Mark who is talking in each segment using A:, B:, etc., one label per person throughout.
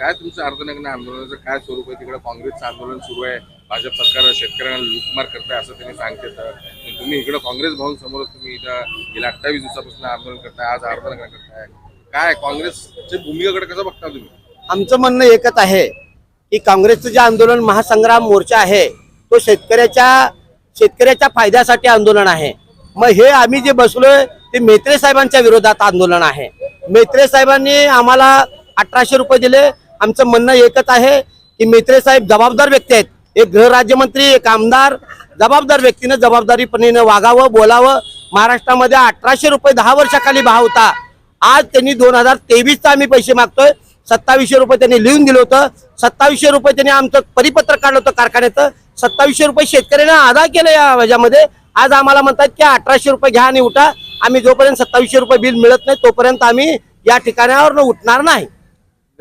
A: काय तुमचं अर्धनग्न आंदोलनाचं काय स्वरूप आहे? तिकडे काँग्रेसचं आंदोलन सुरू आहे. भाजप सरकार शेतकऱ्यांना लूटमार करताय असं त्यांनी सांगते तर तुम्ही इकडे काँग्रेस भवन समोर तुम्ही इथं गेल्या अठ्ठावीस दिवसापासून आंदोलन करताय आज अर्धनग्न करताय. काय काँग्रेसच्या भूमिकेकडे कसं बघता तुम्ही?
B: आमचं म्हणणं एकच आहे की काँग्रेसचं जे आंदोलन महासंग्राम मोर्चा आहे तो शेतकऱ्याच्या शेतकऱ्याच्या फायद्यासाठी आंदोलन आहे. मग हे आम्ही जे बसलोय ते मेत्रे साहेबांच्या विरोधात आंदोलन आहे. मेत्रे साहेबांनी आम्हाला अठराशे रुपये दिले आमचं म्हणणं एकच आहे की मेत्रे साहेब जबाबदार व्यक्ती आहेत. एक गृहराज्यमंत्री एक आमदार जबाबदार व्यक्तीनं जबाबदारीपणे वागावं बोलावं. महाराष्ट्रामध्ये अठराशे रुपये दहा वर्षाखाली भाव होता. आज त्यांनी दोन हजार तेवीसचा आम्ही पैसे मागतोय. सत्तावीसशे रुपये त्यांनी लिहून दिलं होतं. सत्तावीसशे रुपये त्यांनी आमचं परिपत्र काढलं होतं कारखान्याचं. सत्तावीसशे रुपये शेतकऱ्यांना अदा केलं या ह्याच्यामध्ये आज आम्हाला म्हणतात की अठराशे रुपये घ्या आणि उठा. आम्ही जोपर्यंत सत्तावीसशे रुपये बिल मिळत नाही तोपर्यंत आम्ही या ठिकाणावर उठणार नाही.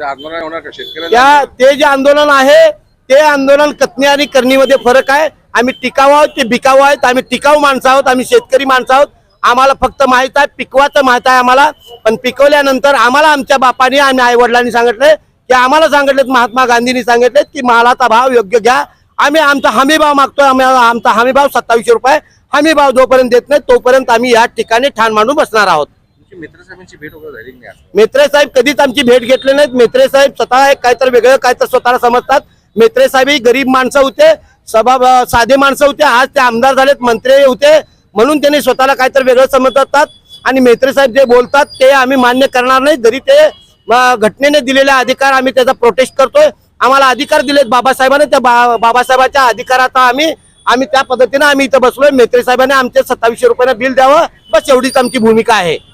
A: आंदोलन होणार का
B: शेतकऱ्या ते जे आंदोलन आहे ते आंदोलन कथनी आणि करणीमध्ये फरक आहे. आम्ही टिकाऊ आहोत ते बिकाऊ आहेत. आम्ही टिकाऊ माणसं आहोत आम्ही शेतकरी माणसं आहोत. आम्हाला फक्त माहीत आहे पिकवाचं माहीत आहे आम्हाला. पण पिकवल्यानंतर आम्हाला आमच्या बापाने आणि आई वडिलांनी सांगितले की आम्हाला सांगितलेत महात्मा गांधींनी सांगितलेत की मालाचा भाव योग्य घ्या. आम्ही आमचा हमीभाव मागतोय आम्ही आमचा हमीभाव सत्तावीसशे रुपये हमीभाव जोपर्यंत देत नाही तोपर्यंत आम्ही या ठिकाणी ठाण मांडून बसणार आहोत.
A: तुमची भेट वगैरे झाली नाही
B: मेत्रे साहेब कधीच आमची भेट घेतली नाहीत. मेत्रे साहेब स्वतः एक काहीतरी वेगळं काहीतरी स्वतःला समजतात. मेत्रे साहेब ही गरीब माणसं होते सभा साधे माणसं होते. आज ते आमदार झालेत मंत्री होते. म्हणून त्यांनी स्वतःला काहीतरी वेगळं समजतात. आणि मेत्रे साहेब जे बोलतात ते आम्ही मान्य करणार नाही. जरी ते घटनेने दिलेले अधिकार आम्ही त्याचा प्रोटेस्ट करतोय. आम्हाला अधिकार दिलेत बाबासाहेबांनी. त्या बा- बाबासाहेबाच्या अधिकाराचा आम्ही आम्ही त्या पद्धतीने आम्ही इथं बसलोय. मेत्रे साहेबांनी आमच्या सत्तावीसशे रुपयाला बिल द्यावं. बस एवढीच आमची भूमिका आहे.